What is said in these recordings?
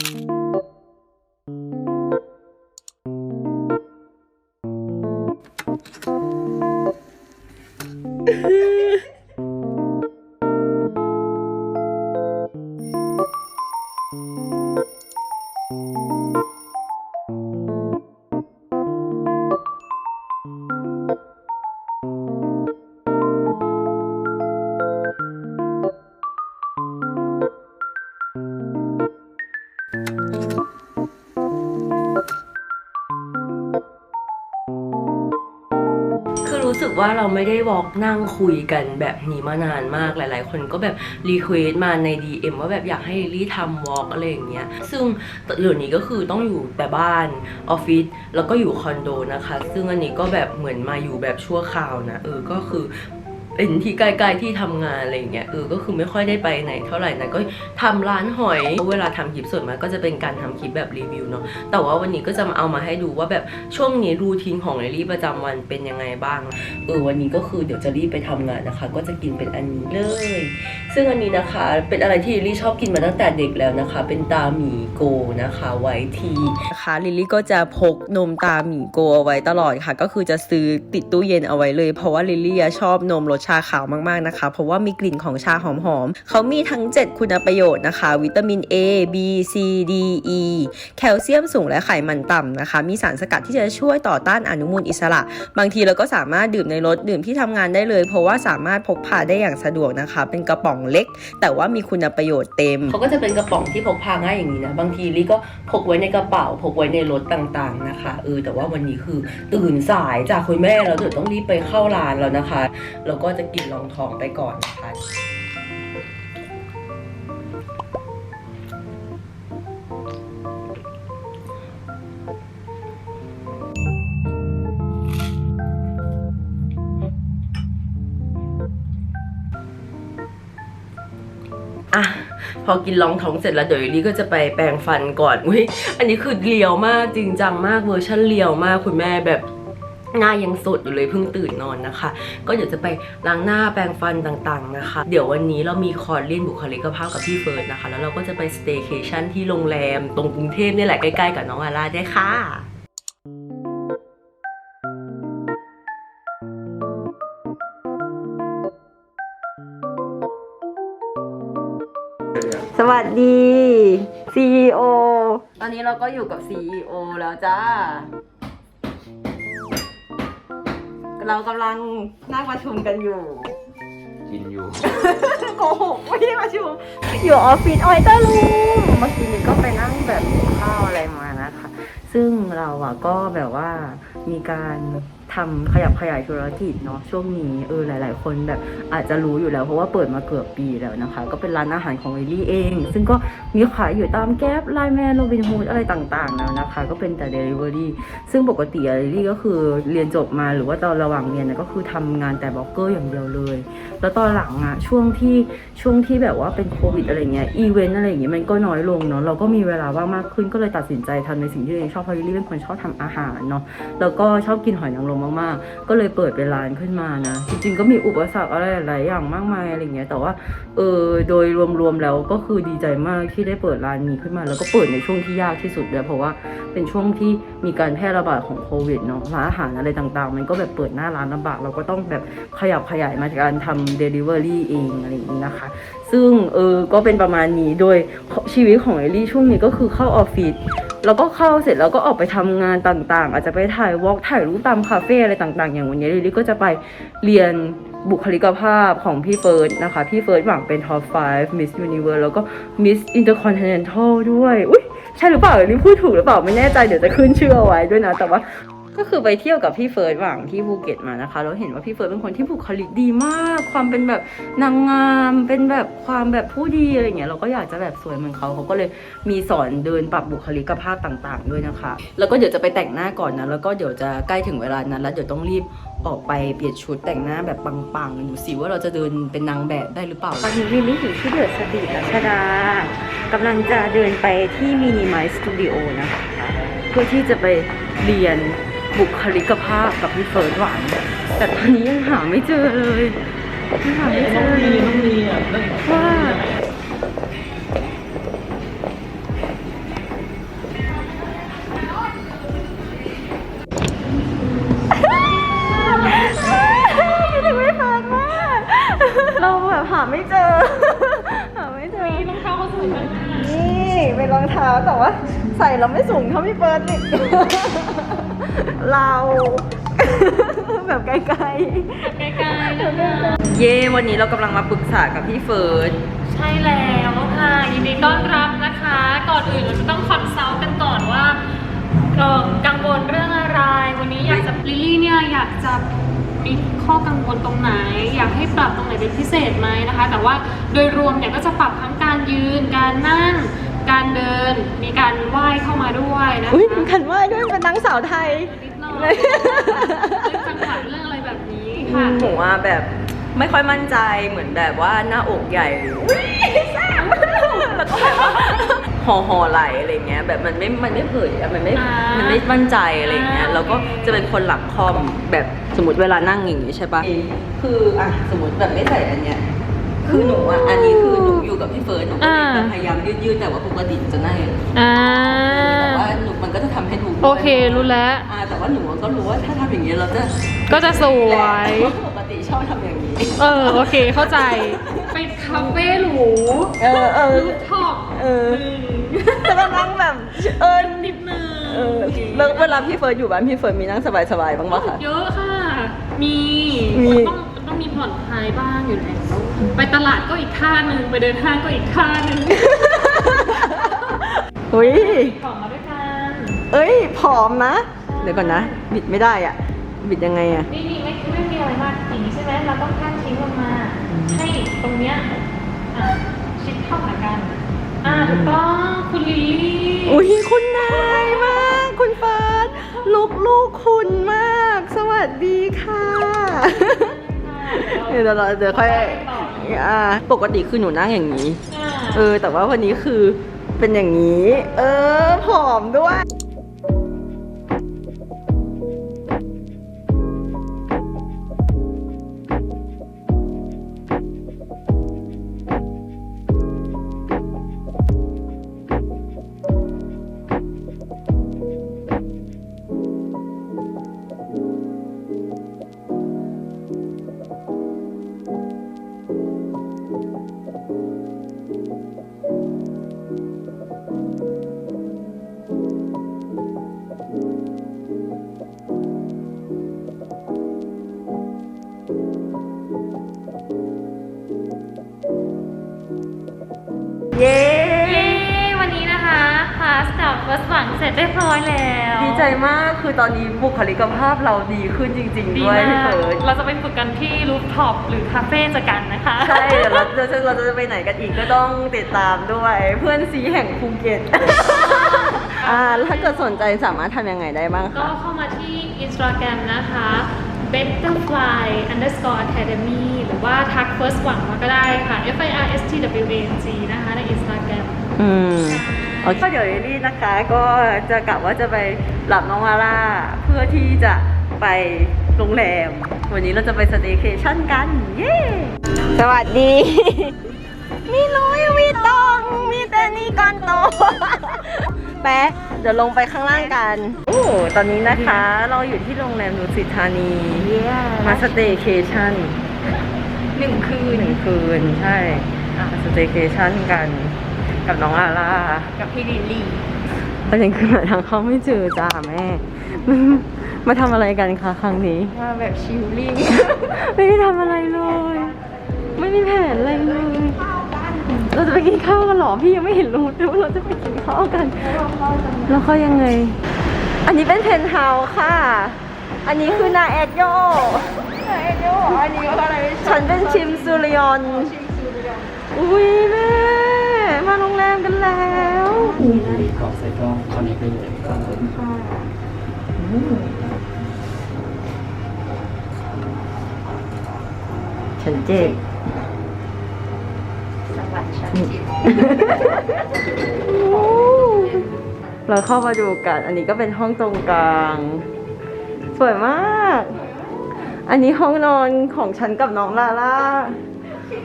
คือ ว่าเราไม่ได้วอล์กนั่งคุยกันแบบนี้มานานมากหลาย ๆ คนก็แบบรีเควสมาใน DM ว่าแบบอยากให้ลิลลี่ทำวอล์กอะไรอย่างเงี้ยซึ่งเดี๋ยวนี้ก็คือต้องอยู่แต่บ้านออฟฟิศแล้วก็อยู่คอนโดนะคะ ซึ่งอันนี้ก็แบบเหมือนมาอยู่แบบชั่วคราวนะเออก็คือ เป็นที่ใกล้ๆที่ทำงานอะไรเงี้ยเออก็คือไม่ค่อยได้ไปไหนเท่าไหร่นะก็ทำร้านหอยเวลาทำคลิปส่วนมากก็จะเป็นการทำคลิปแบบรีวิวเนาะแต่ว่าวันนี้ก็จะมาเอามาให้ดูว่าแบบช่วงนี้รูทีนของเรลลี่ประจำวันเป็นยังไงบ้างเออวันนี้ก็คือเดี๋ยวจะรีบไปทำงานนะคะ ก็จะกินเป็นอันนี้เลย ซึ่งอันนี้นะคะเป็นอะไรที่ลิลลี่ชอบกินมาตั้งแต่เด็กแล้วนะคะ เป็นตาหมีโกนะคะไว้ทีนะคะลิลลี่ก็จะพกนมตาหมีโกเอาไว้ตลอดค่ะ ก็คือจะซื้อติดตู้เย็นเอาไว้เลย เพราะว่าลิลลี่ชอบนมรสชาขาวมากๆนะคะ เพราะว่ามีกลิ่นของชาหอมๆเขามีทั้ง 7 คุณประโยชน์นะคะ วิตามิน A B C D E แคลเซียมสูงและไขมันต่ำนะคะ มีสารสกัดที่จะช่วยต่อต้านอนุมูลอิสระ บางทีเราก็สามารถดื่มในรถดื่มที่ทำงานได้เลย เพราะว่าสามารถพกพาได้อย่างสะดวกนะคะ เป็นกระป๋องเล็ก แต่ว่ามีคุณประโยชน์เต็มเขาก็จะเป็นกระป๋องที่พกพาง่ายอย่างนี้นะบางทีลิก็พกไว้ในกระเป๋าพกไว้ในรถต่างๆนะคะเออแต่ว่าวันนี้คือตื่นสายจากคุณแม่แล้วเดี๋ยวต้องรีบไปเข้าร้านแล้วนะคะแล้วก็จะกินรองท้องไปก่อนนะคะอะพอกินรองท้องเสร็จแล้วเดี๋ยวลี่ก็จะไปแปรงฟันก่อนอุ้ยอันนี้คือเลียวมากจริงจังมากเวอร์ชันเลียวมากคุณแม่แบบ หน้ายังสดอยู่เลยเพิ่งตื่นนอนนะคะ ก็เดี๋ยวจะไปล้างหน้าแปรงฟันต่างๆนะคะ เดี๋ยววันนี้เรามีคอร์เรียนบุคลิกภาพกับพี่เฟิร์สนะคะ แล้วเราก็จะไปสเต y c a t i o n ที่โรงแรม ตรงกรุงเทพนี่แหละใกล้ๆกับน้องอาร่าได้ค่ะสวัสดี CEO ตอนนี้เราก็อยู่กับ CEO แล้วจ้า เรากำลังนั่งประชุมกันอยู่ กินอยู่ โกหกไม่ได้ประชุมอยู่ออฟฟิศออยเตอร์รูมเมื่อกี้นี้ก็ไปนั่งแบบกินข้าวอะไรมานะคะ ซึ่งเราอะก็แบบว่ามีการ ทำขยับขยายธุรกิจเนาะช่วงนี้เออหลาย ๆ คนแบบอาจจะรู้อยู่แล้วเพราะว่าเปิดมาเกือบปีแล้วนะคะ ก็เป็นร้านอาหารของเอลี่เอง ซึ่งก็มีขายอยู่ตามแก๊ปไลน์แมนโรบินฮูดอะไรต่าง ๆ แล้วนะคะ ก็เป็นแต่เดลิเวอรี่ซึ่งปกติเอลี่ก็คือเรียนจบมาหรือว่าตอนระหว่างเรียนเนี่ยก็คือทำงานแต่บล็อกเกอร์อย่างเดียวเลย แล้วตอนหลังอะช่วงที่ช่วงที่แบบว่าเป็นโควิดอะไรเงี้ยอีเวนต์อะไรอย่างเงี้ยมันก็น้อยลงเนาะเราก็มีเวลาว่างมากขึ้นก็เลยตัดสินใจทำในสิ่งที่เองชอบเพราะลิลลี่เป็นคนชอบทำอาหารเนาะแล้วก็ชอบกินหอยนางรมมากๆ ก็เลยเปิดเป็นร้านขึ้นมานะ จริงๆก็มีอุปสรรคอะไรหลายอย่างมากมายอะไรเงี้ย แต่ว่าเออโดยรวมๆแล้วก็คือดีใจมากที่ได้เปิดร้านนี้ขึ้นมา แล้วก็เปิดในช่วงที่ยากที่สุดเลยเพราะว่าเป็นช่วงที่มีการแพร่ระบาดของโควิดเนาะร้านอาหารอะไรต่างๆ มันก็แบบเปิดหน้าร้านลำบากเราก็ต้องแบบขยับขยายมาจากการทำ Delivery เองอะไรอย่างนี้นะคะ ซึ่งเออก็เป็นประมาณนี้โดยชีวิตของเอลลี่ช่วงนี้ก็คือเข้าออฟฟิศแล้วก็เข้าเสร็จแล้วก็ออกไปทำงานต่างๆ อาจจะไปถ่ายวอล์กถ่ายรูปตามคาเฟ่อะไรต่างๆ อย่างวันนี้ลิลลี่ก็จะไปเรียนบุคลิกภาพของพี่เฟิร์สนะคะ พี่เฟิร์สหวังเป็น Top 5 Miss Universe แล้วก็ Miss Intercontinental ด้วย อุ้ยใช่หรือเปล่าลิลลี่พูดถูกหรือเปล่าไม่แน่ใจเดี๋ยวจะขึ้นชื่อเอาไว้ด้วยนะ แต่ว่า ก็คือไปเที่ยวกับพี่เฟิร์สหวังที่ภูเก็ตมานะคะแล้วเห็นว่าพี่เฟิร์สเป็นคนที่บุคลิกดีมาก ความเป็นแบบนางงาม เป็นแบบความแบบผู้ดีอะไรเงี้ย เราก็อยากจะแบบสวยเหมือนเขา เขาก็เลยมีสอนเดินปรับบุคลิกภาพต่าง ๆ ด้วยนะคะ แล้วก็เดี๋ยวจะไปแต่งหน้าก่อนนะ แล้วก็เดี๋ยวจะใกล้ถึงเวลานั้น แล้วเดี๋ยวต้องรีบออกไปเปลี่ยนชุดแต่งหน้าแบบปังๆดูสิว่าเราจะเดินเป็นนางแบบได้หรือเปล่า ตอนนี้วินนี่อยู่ที่เดอะสตรีทรัชดากำลังจะเดินไปที่มินิม l สตูดิโอนะคะ เพื่อที่จะไปเรียน บุคลิกภาพกับพี่เฟิร์สหวานแต่ตอนนี้ยังหาไม่เจอเลยยังหาไม่เจอ เรา แบบไกลๆใกล้ๆนะคะเย่วันนี้เรากำลังมาปรึกษากับพี่เฟิร์ส ใช่แล้วค่ะยินดีต้อนรับนะคะ ก่อนอื่นเราจะต้องคอนซัลท์กันก่อนว่าเอ่อกังวลเรื่องอะไร วันนี้อยากจะลิลลี่เนี่ยอยากจะมีข้อกังวลตรงไหน อยากให้ปรับตรงไหนเป็นพิเศษไหมนะคะ แต่ว่าโดยรวมเนี่ยก็จะปรับทั้งการยืนการนั่ง การเดิน มีการไหว้เข้ามาด้วยนะคะอุ้ยมีขันไหว้ด้วยเป็นนางสาวไทย นิดหน่อยเรื่องจังหวะเรื่องอะไรแบบนี้ค่ะ หนูว่าแบบไม่ค่อยมั่นใจเหมือนแบบว่าหน้าอกใหญ่อุ๊ยแซ่บแล้วก็แบบว่าห่อห่อไหลอะไรเงี้ยแบบมันไม่มันไม่เผยอะมันไม่อ่ามัมันไม่มั่นใจอะไรเงี้ยอ่าแล้วก็โอเค จะเป็นคนหลังคอมแบบสมมติเวลานั่งอย่างนี้ใช่ปะคืออะสมมติแบบไม่ใส่อันเนี้ย คือหนูอะ อันนี้คือหนูอยู่กับพี่เฟิร์สหนูก็เลยแบบพยายามยืดๆแต่ว่าปกติจะนั่งอย่างนี้อ่าแต่ว่าหนูมันก็จะทำให้หนูโอเครู้แล้วอ่าแต่ว่าหนูก็รู้ว่าถ้าทำอย่างนี้เราจะก็จะสวยปกติชอบทำอย่างนี้ เออโอเคเข้าใจไปคาเฟ่หรูเออเออ รูปท็อปเออ แต่กำลังแบบ เออนิดนึงเออแล้วเวลาพี่เฟิร์สอยู่บ้านพี่เฟิร์สมีนั่งสบายๆบ้างปะคะ เยอะค่ะ มีมี ต้อง ต้องมีผ่อนคลายบ้างอยู่แล้วไปตลาดก็อีกท่าหนึ่งไปเดินห้างก็อีกท่าหนึ่งอุ้ยของมาด้วยกันเอ้ยผอมนะ เดี๋ยวก่อนนะ บิดไม่ได้อะ บิดยังไงอะ นี่นี่ไม่ไม่มีอะไรมากอย่างนี้ใช่ไหมเราต้องขั้นทิ้งลงมา ให้ตรงเนี้ยอะชิดเข้าหากัน อ่าถูกต้องคุณลิลลี่อุ้ยคุณนายมาก คุณเฟิร์สลูกลูกคุณมาก สวัสดีค่ะ เดี๋ยวเราเดี๋ยวค่อยอ่าปกติคือหนูนั่งอย่างนี้อ่าเออ แต่ว่าวันนี้คือเป็นอย่างนี้ เออผอมด้วยเย้ เสร็จเรียบร้อยแล้วดีใจมากคือตอนนี้บุคลิกภาพเราดีขึ้นจริงๆดีด้วยมาพี่กเฟิร์สเราจะไปฝึกกันที่รูฟท็อปหรือคาเฟ่จะกันนะคะ ใช่เดี๋ยวเราเราจะเราจะไปไหนกันอีกก็ต้องติดตามด้วยเพื่อนซีแห่งภูเก็ตอ่าแล้วถ้าเกิดสนใจสามารถทำยังไงได้บ้างก็คะ เข้ามาที่ Instagram นะคะ betterfly underscore academy หรือว่าทัก first หวังมาก็ได้ค่ะ f i r s t w a n g นะคะใน Instagram อืมโอเค ก็เดี๋ยวลิลลี่นะคะก็จะกะว่าจะไปหลับน้องมาร่าเพื่อที่จะไปโรงแรม วันนี้เราจะไปสเตย์เคชั่นกัน เย้ สวัสดี มีน้อยมีตองมีแต่นี่ก่อนโตแป๊ะเดี๋ยวลงไปข้างล่างกัน โอ้ ตอนนี้นะคะ เราอยู่ที่โรงแรมดุสิตธานี มาสเตย์เคชั่นหนึ่งคืนหนึ่งคืน ใช่มาสเตย์เคชั่นกัน กับน้องอาร่ากับพี่ลิลลี่ประเด็นคือหาทางเข้าไม่เจอจ้าแม่ มาทำอะไรกันคะครั้งนี้ มาแบบชิลลิ่ง ไม่ได้ทำอะไรเลย ไม่มีแผนอะไรเลย เราจะไปกินข้าวกันเหรอ พี่ยังไม่เห็นรู้เลยว่าเราจะไปกินข้าวกัน แล้วเขายังไง อันนี้เป็นเพนท์เฮาส์ค่ะ อันนี้คือนาแอดโยนาแอดโยอันนี้ก็อะไร ฉันเป็นชิมซูริยอนอุ้ยแม่ มาโรงแรมกันแล้วเกาะใส่ก็คอนเนคได้เลยครับผมฉันเจ็บเราเข้ามาดูกัน อันนี้ก็เป็นห้องตรงกลาง สวยมาก อันนี้ห้องนอนของฉันกับน้องลาล่า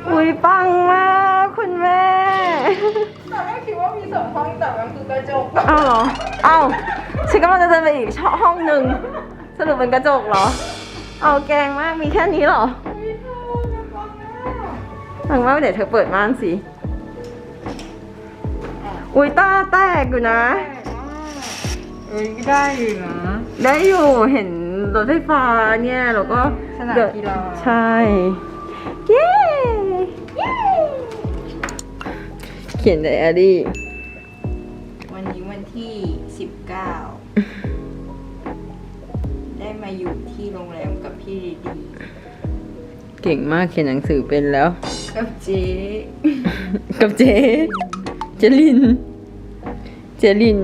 อุ้ยปังมากคุณแม่ ตอนแรกคิดว่ามีสองห้องแต่มันคือกระจกอ้าวเหรออ้าวฉันกำลังจะเดินไปอีกช่องห้องหนึ่งสรุปเป็นกระจกเหรอ เอาแกงมากมีแค่นี้เหรอปังมากเดี๋ยวเธอเปิดม่านสิ อุ้ยตาแตกอยู่นะ เอ้ยได้อยู่นะ ได้อยู่เห็นรถไฟฟ้าเนี่ยแล้วก็สนามกีฬา ใช่ ขียนไดอารี่ วันนี้วันที่ 19 ได้มาอยู่ที่โรงแรมกับพี่ดีดีเก่งมากเขียนหนังสือเป็นแล้ว กับเจ๊กับเจเจลิน เจลิน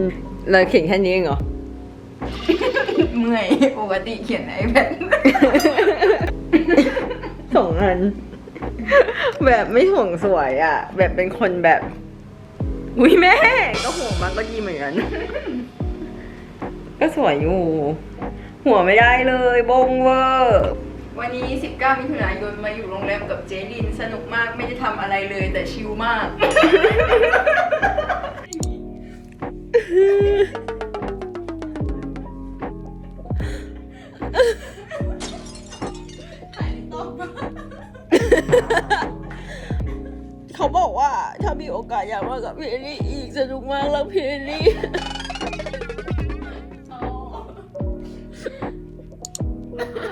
เราเขียนแค่นี้เองเหรอ เมื่อยปกติเขียนไอแพดสองอัน แบบไม่ห่วงสวยอะ แบบเป็นคนแบบ อุ้ยแม่ ก็หัวมันก็ดีเหมือนกันก็สวยอยู่ หัวไม่ได้เลยบงเวอร์วันนี้ 19 มิถุนายนมาอยู่โรงแรมกับเจลินสนุกมากไม่ได้ทำอะไรเลยแต่ชิลมาก เขาบอกว่าถ้ามีโอกาสอยากมากับพี่เอลลี่อีกสนุกมากแล้วพี่เอลลี่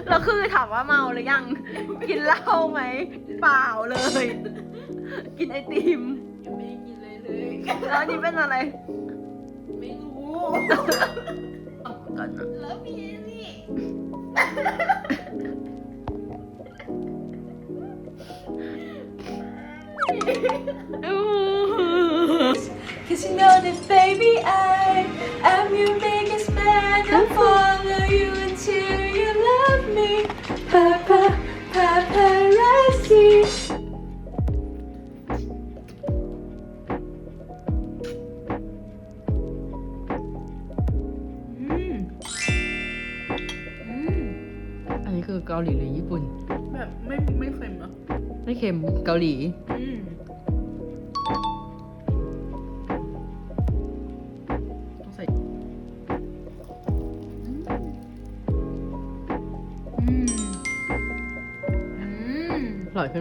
แล้วคือถามว่าเมาหรือยัง กินเหล้าไหม เปล่าเลย กินไอติม ยังไม่ได้กินเลยเลย แล้วอันนี้เป็นอะไร ไม่รู้ก่อนนะแล้วพี่นี่ Cause you know that baby I am your biggest fan I'll follow you until you love me Papa paparazzi อันนี้คือเกาหลีหรือญี่ปุ่น แบบไม่ไม่เค็มเนอะไม่เค็มเกาหลี อืม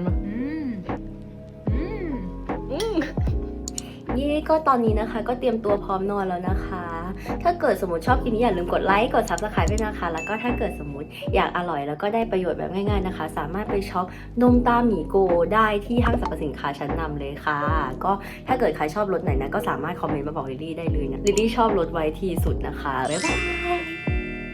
อร่อยขึ้นปะอืมอืมนี่ก็ตอนนี้นะคะ ก็เตรียมตัวพร้อมนอนแล้วนะคะ ถ้าเกิดสมมติชอบกินนี้อย่าลืมกดไลค์กด subscribe ด้วยนะคะ แล้วก็ถ้าเกิดสมมติอยากอร่อยแล้วก็ได้ประโยชน์แบบง่ายๆนะคะ สามารถไปช็อปนมตาหมีโกได้ที่ห้างสรรพสินค้าชั้นนำเลยค่ะ ก็ถ้าเกิดใครชอบรสไหนนะก็สามารถคอมเมนต์มาบอกลิลลี่ได้เลยนะลิลลี่ชอบรสไวท์ทีสุดนะคะบ๊ายบาย